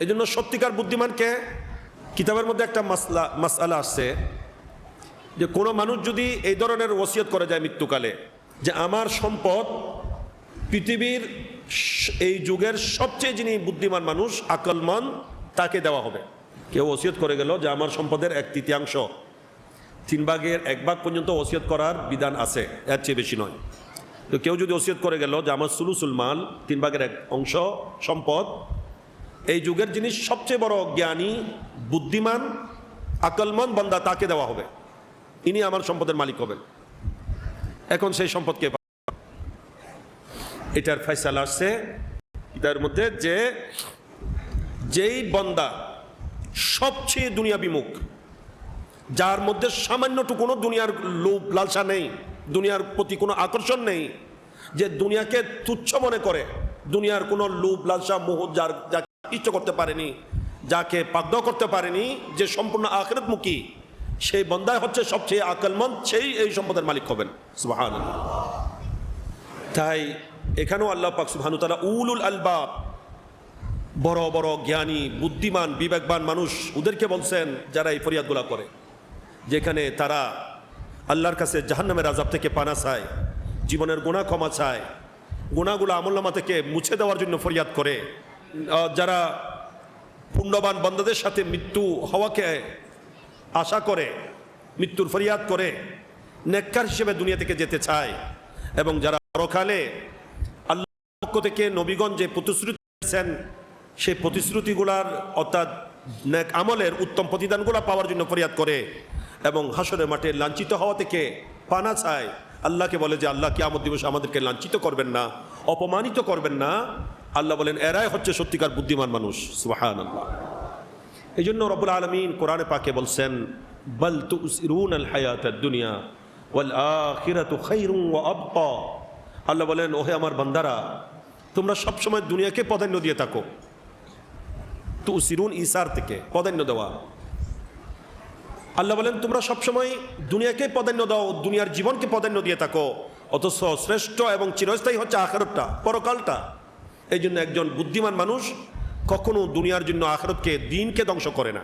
এই জন্য সত্যিকার বুদ্ধিমানকে কিতাবের মধ্যে একটা মাসলা মাসালা আসছে যে কোনো মানুষ যদি এই ধরনের ওসিয়ত করে যায় মৃত্যুকালে যে আমার সম্পদ পৃথিবীর এই যুগের সবচেয়ে যিনি বুদ্ধিমান মানুষ, আকলমান, তাকে দেওয়া হবে। কেউ ওসিয়ত করে গেল যে আমার সম্পদের এক তৃতীয়াংশ। তিন ভাগের এক ভাগ পর্যন্ত ওসিয়ত করার বিধান আছে, এর চেয়ে বেশি নয়। তো কেউ যদি ওসিয়ত করে গেল যে আমার সুলুসুল মাল, তিন ভাগের এক অংশ সম্পদ এই যুগের জিনিস সবচেয়ে বড় জ্ঞানী, বুদ্ধিমান আকলমান বন্দা তাকে দেওয়া হবে। ইনি আমার সম্পদের মালিক হবেন। এখন সেই সম্পদকে এটার ফয়সালা আসছে এটার মধ্যে যে যেই বন্দা সবচেয়ে দুনিয়া বিমুখ যার মধ্যে সামান্যটুকুনো দুনিয়ার লোভ, লালসা নেই, দুনিয়ার প্রতি কোনো আকর্ষণ নেই, যে দুনিয়াকে তুচ্ছ মনে করে, দুনিয়ার কোনো লোভ, লালসা, মোহ, যার যাকে ইষ্ট করতে পারেনি, যাকে পাগ্ন করতে পারেনি, যে সম্পূর্ণ আখেরতমুখী, সেই বন্দায় হচ্ছে সবচেয়ে আকলমন্দ, সেই এই সম্পদের মালিক হবেন। সুবহানাল্লাহ। তাই এখানেও আল্লাহ পাক সুবহানাহু তাআলা উলুল আলবাব, বড় বড় জ্ঞানী, বুদ্ধিমান, বিবেকবান মানুষ ওদেরকে বলছেন, যারা এই ফরিয়াদগুলা করে, যেখানে তারা আল্লাহর কাছে জাহান্নামের আজাব থেকে পানা চায়, জীবনের গুণা ক্ষমা চায় গুণাগুলো আমল্লামা থেকে মুছে দেওয়ার জন্য ফরিয়াদ করে যারা পুণ্যবান বন্দাদের সাথে মৃত্যু হওয়াকে আশা করে, মৃত্যুর ফরিয়াদ করে, নেককার হিসেবে দুনিয়া থেকে যেতে চায় এবং যারা পরকালে আল্লাহ পক্ষ থেকে নবীগঞ্জ যে প্রতিশ্রুতি দিয়েছেন সেই প্রতিশ্রুতিগুলার অর্থাৎ নেক আমলের উত্তম প্রতিদানগুলো পাওয়ার জন্য ফরিয়াদ করে এবং হাসরের মাঠে লাঞ্ছিত হওয়া থেকে পানা চায়। আল্লাহকে বলে যে, আল্লাহ কিয়ামত দিবস আমাদেরকে লাঞ্ছিত করবেন না, অপমানিত করবেন না। আল্লাহ বলেন, এরাই হচ্ছে সত্যিকার বুদ্ধিমান মানুষ। সুবাহান আল্লাহ এই জন্য রবুল আলমিন কোরআনে পাকে বলছেন, বল তুসিরুন আল হায়াত দুনিয়া ওয়াল আখিরাতু খাইরুম ওয়া আবকা। আল্লাহ বলেন, ওহে আমার বান্দারা, তোমরা সবসময় দুনিয়াকে প্রাধান্য দিয়ে থাকো। তুসিরুন ইসার থেকে প্রাধান্য দেওয়া। আল্লাহ বলেন, তোমরা সবসময় দুনিয়াকে প্রাধান্য দাও, দুনিয়ার জীবনকে প্রাধান্য দিয়ে থাকো। অথচ শ্রেষ্ঠ এবং চিরস্থায়ী হচ্ছে আখেরতটা, পরকালটা। এই জন্য একজন বুদ্ধিমান মানুষ কখনো দুনিয়ার জন্য আখরতকে দিনকে ধ্বংস করে না।